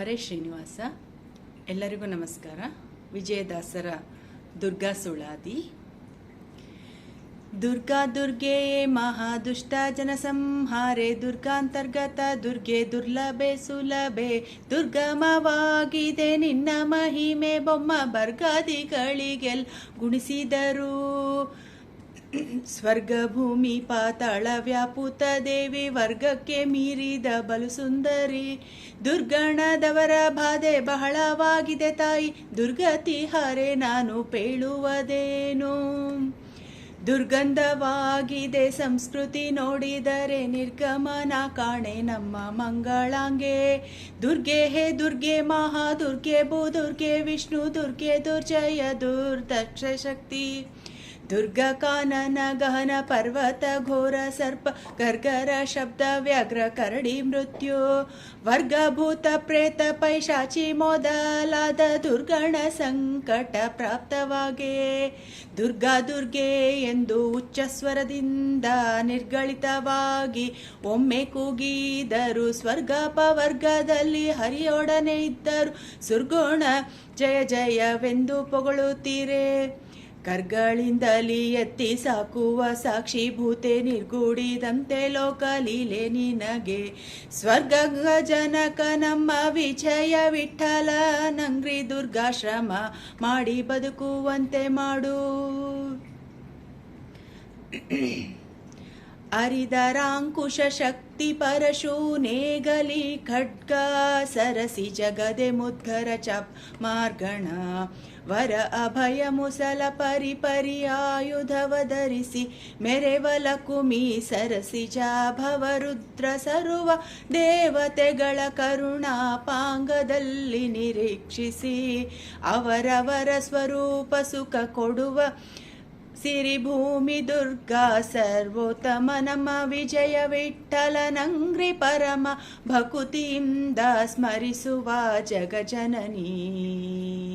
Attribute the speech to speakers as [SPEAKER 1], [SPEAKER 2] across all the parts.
[SPEAKER 1] ಹರೇ ಶ್ರೀನಿವಾಸ. ಎಲ್ಲರಿಗೂ ನಮಸ್ಕಾರ. ವಿಜಯದಾಸರ ದುರ್ಗಾ ಸುಳಾದಿ. ದುರ್ಗಾ ದುರ್ಗೆ ಮಹಾದುಷ್ಟ ಜನ ಸಂಹಾರೆ ದುರ್ಗಾಂತರ್ಗತ ದುರ್ಗೆ ದುರ್ಲಭೆ ಸುಲಭೆ ದುರ್ಗಮವಾಗಿದೆ ನಿನ್ನ ಮಹಿಮೆ, ಬೊಮ್ಮ ಬರ್ಗಾದಿಗಳಿಗೆಲ್ ಗುಣಿಸಿದರು. ಸ್ವರ್ಗ ಭೂಮಿ ಪಾತಾಳ ವ್ಯಾಪುತ ದೇವಿ ವರ್ಗಕ್ಕೆ ಮೀರಿದ ಬಲು ಸುಂದರಿ. ದುರ್ಗಣದವರ ಬಾಧೆ ಬಹಳವಾಗಿದೆ ತಾಯಿ, ದುರ್ಗತಿ ಹರೆ ನಾನು ಪೇಳುವುದೇನು? ದುರ್ಗಂಧವಾಗಿದೆ ಸಂಸ್ಕೃತಿ ನೋಡಿದರೆ ನಿರ್ಗಮನ ಕಾಣೆ ನಮ್ಮ ಮಂಗಳಾಂಗೆ. ದುರ್ಗೆ ಹೇ ದುರ್ಗೆ ಮಹಾ ದುರ್ಗೆ ಭೂ ದುರ್ಗೆ ವಿಷ್ಣು ದುರ್ಗೆ ದುರ್ಜಯ ದುರ್ದಕ್ಷ ಶಕ್ತಿ ದುರ್ಗ ಕಾನನ ಗಹನ ಪರ್ವತ ಘೋರ ಸರ್ಪ ಗರ್ಗರ ಶಬ್ದ ವ್ಯಾಘ್ರ ಕರಡಿ ಮೃತ್ಯು. ವರ್ಗಭೂತ ಪ್ರೇತ ಪೈಶಾಚಿ ಮೊದಲಾದ ದುರ್ಗಣ ಸಂಕಟ ಪ್ರಾಪ್ತವಾಗೆ. ದುರ್ಗಾ ದುರ್ಗೆ ಎಂದು ಉಚ್ಚ ಸ್ವರದಿಂದ ನಿರ್ಗಳಿತವಾಗಿ ಒಮ್ಮೆ ಕೂಗಿದರು. ಸ್ವರ್ಗಪವರ್ಗದಲ್ಲಿ ಹರಿಯೊಡನೆ ಇದ್ದರು. ಸುರ್ಗುಣ, ಜಯ, ಜಯವೆಂದು ಪೊಗಳುತ್ತೀರೆ. ಕರ್ಗಳಿಂದಲಿ ಎತ್ತಿ ಸಾಕುವ ಸಾಕ್ಷಿ ಭೂತೆ ನಿರ್ಗೂಡಿದಂತೆ ಲೋಕ ಲೀಲೆ ನಿನಗೆ. ಸ್ವರ್ಗ ಜನಕ ನಮ್ಮ ವಿಜಯ ವಿಠಲ, ನಂಗ್ರಿ ದುರ್ಗಾಶ್ರಮ ಮಾಡಿ ಬದುಕುವಂತೆ ಮಾಡು. ಅರಿದರಾಂಕುಶ ಶಕ್ತಿ ಪರಶು ನೇಗಲಿ ಖಡ್ಗ, ಸರಸಿ ಜಗದೆ ಮುದ್ಗರ ಚಪ್ ಮಾರ್ಗಣ. ವರ ಅಭಯ ಮುಸಲ ಪರಿ ಪರಿ ಆಯುಧವ ಧರಿಸಿ, ಮೆರೆವಲ ಕುಮಿ ರುದ್ರ ಸರುವ ದೇವತೆಗಳ ಕರುಣಾಪಾಂಗದಲ್ಲಿ ನಿರೀಕ್ಷಿಸಿ, ಅವರವರ ಸ್ವರೂಪ ಸುಖ ಕೊಡುವ ಸಿರಿಭೂಮಿ ದುರ್ಗಾ ಸರ್ವೋತ್ತಮ ನಮ್ಮ ವಿಜಯ ನಂಗ್ರಿ ಪರಮ ಭಕುತಿಯಿಂದ ಸ್ಮರಿಸುವ ಜಗಜನನಿ.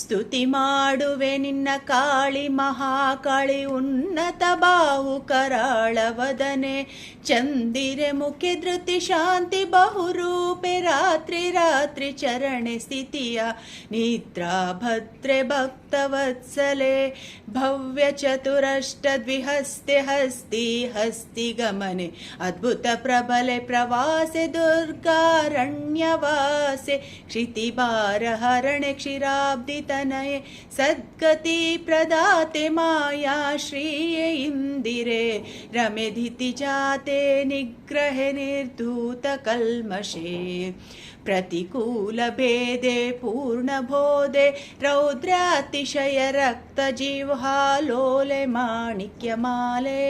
[SPEAKER 1] ಸ್ತುತಿ ಮಾಡುವೆ ನಿನ್ನ ಕಾಳಿ ಮಹಾಕಾಳಿ ಉನ್ನತ ಬಾಹು ಕರಾಳವದನೆ ಚಂದಿರೆ ಮುಖಿ ಧೃತಿ ಶಾಂತಿ ಬಹುರೂಪೆ ರಾತ್ರಿ ರಾತ್ರಿ ಚರಣೆ ಸ್ಥಿತಿಯ ನಿದ್ರಾ ಭದ್ರೆ ಭಕ್ತವತ್ಸಲೆ ಭವ್ಯ ಚತುರಷ್ಟ ದ್ವಿಹಸ್ತೆ ಹಸ್ತಿ ಹಸ್ತಿ ಗಮನೆ ಅದ್ಭುತ ಪ್ರಬಲೆ ಪ್ರವಾಸೆ ದುರ್ಗಾರಣ್ಯವಾಸೆ ಕ್ಷಿತಿಭಾರ ಹರಣೆ ಕ್ಷೀರಾಬ್ದಿ तनये सद्गतिप्रदाते माया श्रिये इंदिरे रमेधिति जाते निग्रहे निर्धूतकल्मषे प्रतिकूलभेदे पूर्णबोधे रौद्रातिशयरक्तजिह्वालोले माणिक्यमाले।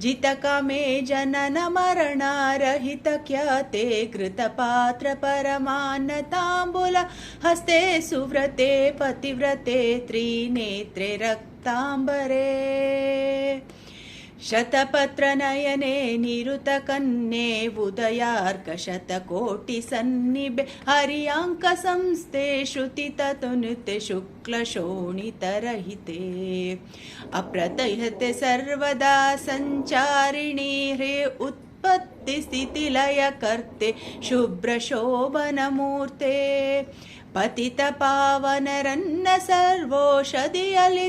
[SPEAKER 1] जितकमे जननमरणारहितख्याते कृतपात्रपरमान्नताम्बुल हस्ते सुव्रते पतिव्रते त्रिनेत्रे रक्ताम्बरे। शतपत्रनयने निरुतकन्ये उदयार्कशतकोटिसन्निभे हरि श्रुतिततुनुते शुक्लशोणितरहिते अप्रतयते सर्वदा सञ्चारिणी ह्रे उत्पत्तिस्थितिलयकर्ते शुभ्रशोभनमूर्ते। पतितपावनरन्न सर्वोषधि अलि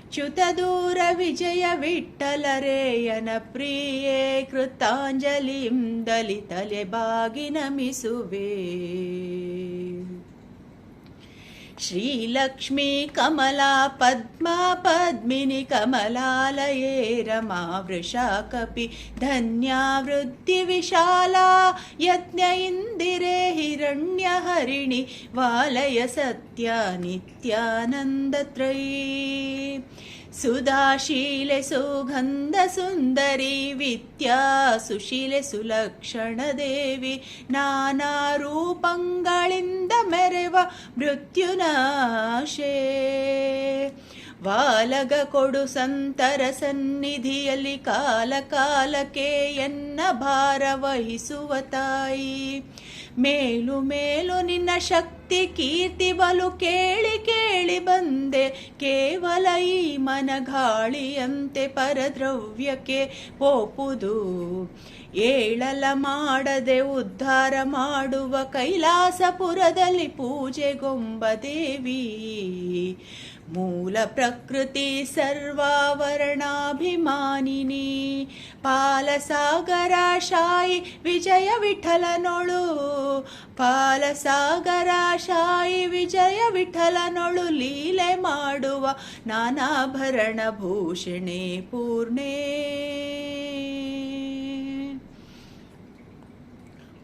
[SPEAKER 1] ಚ್ಯುತ ವಿಜಯ ವಿಠಲರೇಯನ ಪ್ರಿಯೇ ಕೃತಾಂಜಲಿಂದಲಿ ತಲೆ श्रीलक्ष्मी कमला पद्मा पद्मिनि कमलालये रमा वृषा कपि धन्या वृद्धिविशाला यज्ञ इन्दिरे हिरण्यहरिणि वालय सत्या नित्यानन्दत्रयी। सत्यानित्यानन्दत्रयी सुधाशीलसुगन्धसुन्दरी विद्या सुशीले सुलक्षणदेवी नानारूपलिन् ಮೆರೆವ ಮೃತ್ಯುನಾಶೇ ವಾಲಗ ಕೊಡು ಸಂತರ ಸನ್ನಿಧಿಯಲ್ಲಿ ಕಾಲ ಕಾಲಕ್ಕೆ ಎನ್ನ ಭಾರವಹಿಸುವ ತಾಯಿ. ಮೇಲು ಮೇಲು ನಿನ್ನ ಶಕ್ತಿ ಕೀರ್ತಿ ಬಲು ಕೇಳಿ ಕೇಳಿ ಬಂದೆ. ಕೇವಲ ಈ ಮನಗಾಳಿಯಂತೆ ಪರದ್ರವ್ಯಕ್ಕೆ ಪೋಪುದು ಏಳಲ ಮಾಡದೆ ಉದ್ಧಾರ ಮಾಡುವ ಕೈಲಾಸಪುರದಲ್ಲಿ ಪೂಜೆಗೊಂಬ ದೇವಿ. ಮೂಲ ಪ್ರಕೃತಿ ಸರ್ವಾವರಣಾಭಿಮಾನಿನಿ. ಪಾಲಸಾಗರ ಶಾಯಿ ವಿಜಯ ವಿಠಲನೊಳು. ಪಾಲಸಾಗರ ಶಾಯಿ ವಿಜಯ ವಿಠಲನೊಳು ಲೀಲೆ ಮಾಡುವ ನಾನಾಭರಣ ಭೂಷಣೆ ಪೂರ್ಣೇ.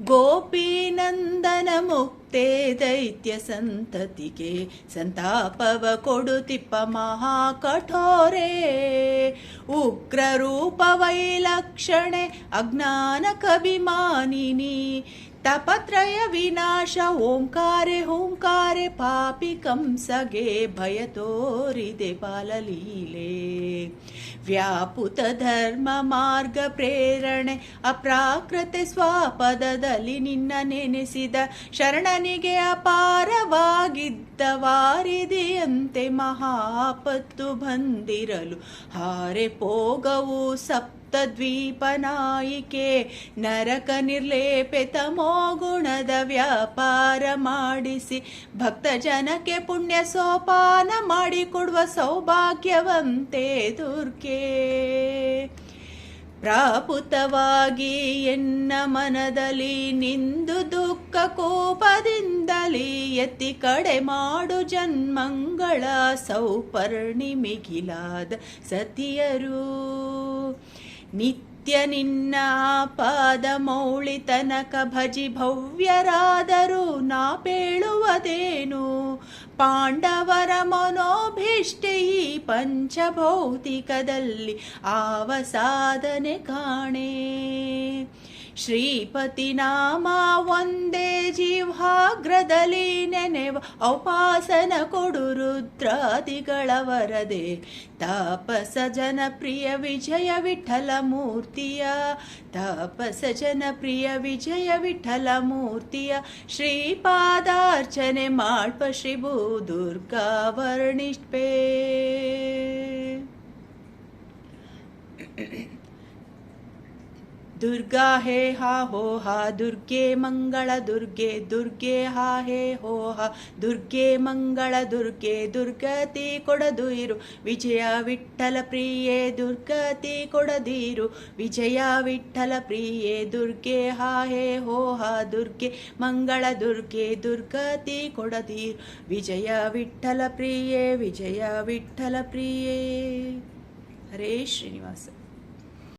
[SPEAKER 1] ಗೋಪೀನಂದನ ಮುಕ್ತೆ ದೈತ್ಯ ಸಂತತಿಗೆ ಸಂತಾಪವ ಕೊಡುತಿಪ್ಪ ಮಹಾ ಕಠೋರೆ ಉಗ್ರ ರೂಪ ವೈಲಕ್ಷಣೆ ಅಜ್ಞಾನ ಕವಿಮಾನಿನಿ ತಪತ್ರಯ ವಿನಾಶ, ಓಂಕಾರೆ ಓಂಕಾರೆ ಪಾಪಿ ಕಂಸಗೆ ಭಯ ತೋರಿದೆ ಬಾಲಲೀಲೆ ವ್ಯಾಪುತ ಧರ್ಮ ಮಾರ್ಗ ಪ್ರೇರಣೆ, ಅಪ್ರಾಕೃತೆ ಸ್ವಾಪದದಲ್ಲಿ ನಿನ್ನ ನೆನೆಸಿದ ಶರಣನಿಗೆ ಅಪಾರವಾಗಿದ್ದ ವಾರಿದೆಯಂತೆ ಮಹಾಪತ್ತು ಬಂದಿರಲು. ಹಾರೆ ಪೋಗವು ಸಪ್ತ ದ್ವೀಪ ನಾಯಿಕೆ ನರಕ ನಿರ್ಲೇಪೆ ತಮೋ ಗುಣದ ವ್ಯಾಪಾರ ಮಾಡಿಸಿ ಭಕ್ತ ಜನಕ್ಕೆ ಪುಣ್ಯ ಸೋಪಾನ ಮಾಡಿಕೊಡುವ ಸೌಭಾಗ್ಯವಂತೆ ದುರ್ಗೆ. ಪ್ರಾಪುತವಾಗಿ ಎನ್ನ ಮನದಲ್ಲಿ ನಿಂದು ದುಃಖ ಕೋಪದಿಂದಲೇ ಎತ್ತಿ ಕಡೆ ಮಾಡು ಜನ್ಮಂಗಳ ಸೌಪರ್ಣಿ ಮಿಗಿಲಾದ ಸತಿಯರು. ನಿತ್ಯ ನಿನ್ನ ಪಾದ ಮೌಳಿ ತನಕ ಭಜಿ ಭವ್ಯರಾದರೂ ನಾ ಪೇಳುವುದೇನು? ಪಾಂಡವರ ಮನೋಭಿಷ್ಟಿ ಪಂಚಭೌತಿಕದಲ್ಲಿ ಆವ ಸಾಧನೆ ಕಾಣೆ. ಶ್ರೀಪತಿ ನಾಮ ಒಂದೇ ಜೀವಾಗ್ರದಲ್ಲಿ ನೆನೆವ ಔಪಾಸನ ಕೊಡು ರುದ್ರಾದಿಗಳ ವರದೆ ತಾಪಸ ಜನಪ್ರಿಯ ವಿಜಯ ವಿಠಲ ಮೂರ್ತಿಯ, ತಾಪಸ ಜನಪ್ರಿಯ ವಿಜಯ ವಿಠಲ ಮೂರ್ತಿಯ, ಶ್ರೀಪಾದಾರ್ಚನೆ ಮಾಡ್ಪ ಶ್ರೀಭೂ ದುರ್ಗಾ ವರ್ಣಿಷ್ಪೇ ದುರ್ಗಾ ಹೇ ಹಾ ಹೋ ಹಾ, ದುರ್ಗೆ ಮಂಗಳ ದುರ್ಗೆ ದುರ್ಗೆ ಹಾ ಹೇ ಹೋ ಹಾ, ದುರ್ಗೆ ಮಂಗಳ ದುರ್ಗೆ, ದುರ್ಗತಿ ಕೊಡದುಯಿರು ವಿಜಯ ವಿಠಲ ಪ್ರಿಯೇ, ದುರ್ಗತಿ ಕೊಡದಿರು ವಿಜಯ ವಿಠಲ ಪ್ರಿಯೇ, ದುರ್ಗೆ ಹಾ ಹೇ ಹೋ ಹಾ, ದುರ್ಗೆ ಮಂಗಳ ದುರ್ಗೆ, ದುರ್ಗತಿ ಕೊಡದಿರು ವಿಜಯ ವಿಠಲ ಪ್ರಿಯೇ, ವಿಜಯ ವಿಠಲ ಪ್ರಿಯೇ. ಹರೇ ಶ್ರೀನಿವಾಸ.